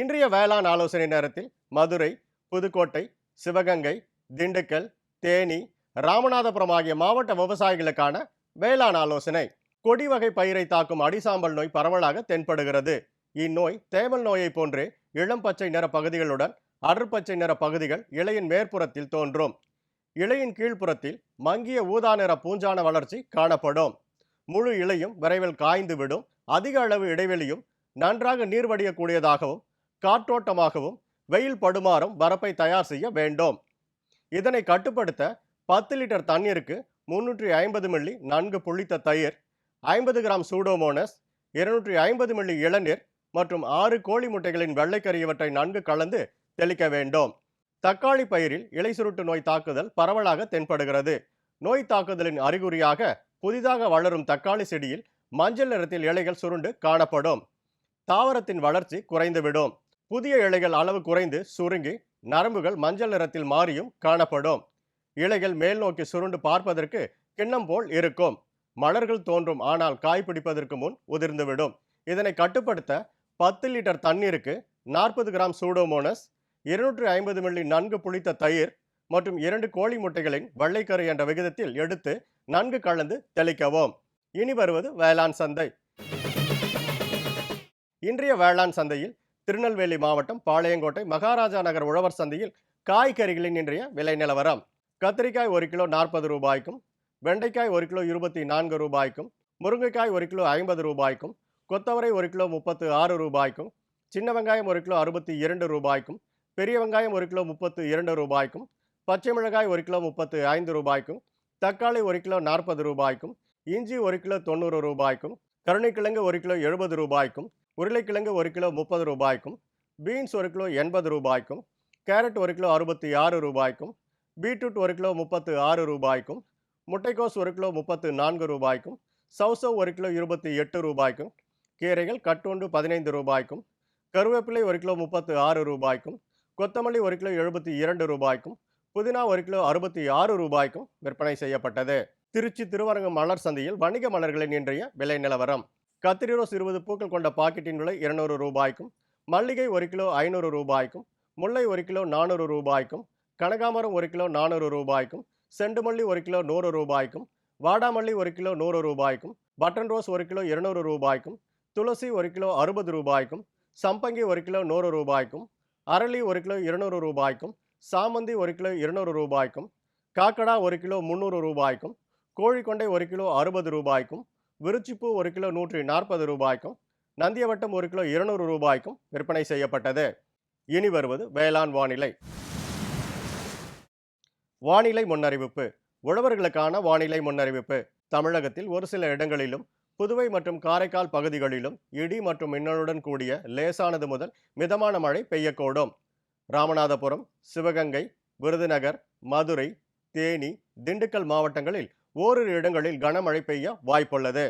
இன்றைய வேளாண் ஆலோசனை நேரத்தில் மதுரை புதுக்கோட்டை சிவகங்கை திண்டுக்கல் தேனி ராமநாதபுரம் ஆகிய மாவட்ட விவசாயிகளுக்கான வேளாண் ஆலோசனை. கொடி வகை பயிரை தாக்கும் அடிசாம்பல் நோய் பரவலாக தென்படுகிறது. இந்நோய் தேமல் நோயை போன்றே இளம் பச்சை நிற பகுதிகளுடன் அடர்பச்சை நிற பகுதிகள் இலையின் மேற்புறத்தில் தோன்றும். இலையின் கீழ்ப்புறத்தில் மங்கிய ஊதா நிற பூஞ்சான வளர்ச்சி காணப்படும். முழு இலையும் விரைவில் காய்ந்து விடும். அதிக அளவு இடைவெளியும் நன்றாக நீர் வடியக்கூடியதாகவும் காற்றோட்டமாகவும் வெயில் படுமாறும் வரப்பை தயார் செய்ய வேண்டும். இதனை கட்டுப்படுத்த பத்து லிட்டர் தண்ணீருக்கு முன்னூற்றி ஐம்பது மில்லி நன்கு புளித்த தயிர் ஐம்பது கிராம் சூடோமோனஸ் இருநூற்றி ஐம்பது மில்லி இளநீர் மற்றும் ஆறு கோழி முட்டைகளின் வெள்ளைக்கறி இவற்றை நன்கு கலந்து தெளிக்க வேண்டும். தக்காளி பயிரில் இலை சுருட்டு நோய் தாக்குதல் பரவலாக தென்படுகிறது. நோய் தாக்குதலின் அறிகுறியாக புதிதாக வளரும் தக்காளி செடியில் மஞ்சள் நிறத்தில் இலைகள் சுருண்டு காணப்படும். தாவரத்தின் வளர்ச்சி குறைந்துவிடும். புதிய இலைகள் அளவு குறைந்து சுருங்கி நரம்புகள் மஞ்சள் நிறத்தில் மாறியும் காணப்படும். இலைகள் மேல் நோக்கி சுருண்டு பார்ப்பதற்கு கிண்ணம் போல் இருக்கும். மலர்கள் தோன்றும் ஆனால் காய் பிடிப்பதற்கு முன் உதிர்ந்துவிடும். இதனை கட்டுப்படுத்த பத்து லிட்டர் தண்ணீருக்கு நாற்பது கிராம் சூடோமோனஸ் இருநூற்றி ஐம்பது மில்லி நன்கு புளித்த தயிர் மற்றும் இரண்டு கோழி முட்டைகளின் வெள்ளைக்கரு என்ற விகிதத்தில் எடுத்து நன்கு கலந்து தெளிக்கவும். இனி வருவது வேளாண் சந்தை. இன்றைய வேளாண் சந்தையில் திருநெல்வேலி மாவட்டம் பாளையங்கோட்டை மகாராஜா நகர் உழவர் சந்தையில் காய்கறிகளின் இன்றைய விலை நிலவரம் கத்திரிக்காய் ஒரு கிலோ நாற்பது ரூபாய்க்கும் வெண்டைக்காய் ஒரு கிலோ இருபத்தி நான்கு ரூபாய்க்கும் முருங்கைக்காய் ஒரு கிலோ ஐம்பது ரூபாய்க்கும் கொத்தவரை ஒரு கிலோ முப்பத்து ஆறு ரூபாய்க்கும் சின்ன வெங்காயம் ஒரு கிலோ அறுபத்தி இரண்டு ரூபாய்க்கும் பெரிய வெங்காயம் ஒரு கிலோ முப்பத்து இரண்டு ரூபாய்க்கும் பச்சை மிளகாய் ஒரு கிலோ முப்பத்து ஐந்து ரூபாய்க்கும் தக்காளி ஒரு கிலோ நாற்பது ரூபாய்க்கும் இஞ்சி ஒரு கிலோ தொண்ணூறு ரூபாய்க்கும் கருணைக்கிழங்கு ஒரு கிலோ எழுபது ரூபாய்க்கும் உருளைக்கிழங்கு ஒரு கிலோ முப்பது ரூபாய்க்கும் பீன்ஸ் ஒரு கிலோ எண்பது ரூபாய்க்கும் கேரட் ஒரு கிலோ அறுபத்தி ஆறு ரூபாய்க்கும் பீட்ரூட் ஒரு கிலோ முப்பத்து ஆறு ரூபாய்க்கும் முட்டைக்கோஸ் ஒரு கிலோ முப்பத்து நான்கு ரூபாய்க்கும் சவுசவ் ஒரு கிலோ இருபத்தி எட்டு ரூபாய்க்கும் கீரைகள் கட்டுண்டு பதினைந்து ரூபாய்க்கும் கருவேப்பிலை ஒரு கிலோ முப்பத்து ஆறு ரூபாய்க்கும் கொத்தமல்லி ஒரு கிலோ எழுபத்தி இரண்டு ரூபாய்க்கும் புதினா ஒரு கிலோ அறுபத்தி ஆறு ரூபாய்க்கும் விற்பனை செய்யப்பட்டது. திருச்சி திருவரங்கம் மலர் சந்தையில் வணிக மலர்களின் இன்றைய விலை நிலவரம். கத்திரி ரோஸ் இருபது பூக்கள் கொண்ட பாக்கெட்டின் விலை இருநூறு ரூபாய்க்கும் மல்லிகை ஒரு கிலோ ஐநூறு ரூபாய்க்கும் முல்லை ஒரு கிலோ நானூறு ரூபாய்க்கும் கனகாமரம் ஒரு கிலோ நானூறு ரூபாய்க்கும் செண்டுமல்லி ஒரு கிலோ நூறு ரூபாய்க்கும் வாடாமல்லி ஒரு கிலோ நூறு ரூபாய்க்கும் பட்டன் ரோஸ் ஒரு கிலோ இருநூறு ரூபாய்க்கும் துளசி ஒரு கிலோ அறுபது ரூபாய்க்கும் சம்பங்கி ஒரு கிலோ நூறு ரூபாய்க்கும் அரளி ஒரு கிலோ இருநூறு ரூபாய்க்கும் சாமந்தி ஒரு கிலோ இருநூறு ரூபாய்க்கும் காக்கடா ஒரு கிலோ முந்நூறு ரூபாய்க்கும் கோழிக்கொண்டை ஒரு கிலோ அறுபது ரூபாய்க்கும் விருச்சிப்பூ ஒரு கிலோ நூற்றி நாற்பது ரூபாய்க்கும் நந்தியவட்டம் ஒரு கிலோ இருநூறு ரூபாய்க்கும் விற்பனை செய்யப்பட்டது. இனி வருவது வேளாண் வானிலை. வானிலை முன்னறிவிப்பு. உழவர்களுக்கான வானிலை முன்னறிவிப்பு. தமிழகத்தில் ஒரு சில இடங்களிலும் புதுவை மற்றும் காரைக்கால் பகுதிகளிலும் இடி மற்றும் மின்னலுடன் கூடிய லேசானது முதல் மிதமான மழை பெய்யக்கூடும். ராமநாதபுரம் சிவகங்கை விருதுநகர் மதுரை தேனி திண்டுக்கல் மாவட்டங்களில் ஓரிரு இடங்களில் கனமழை பெய்ய வாய்ப்புள்ளது.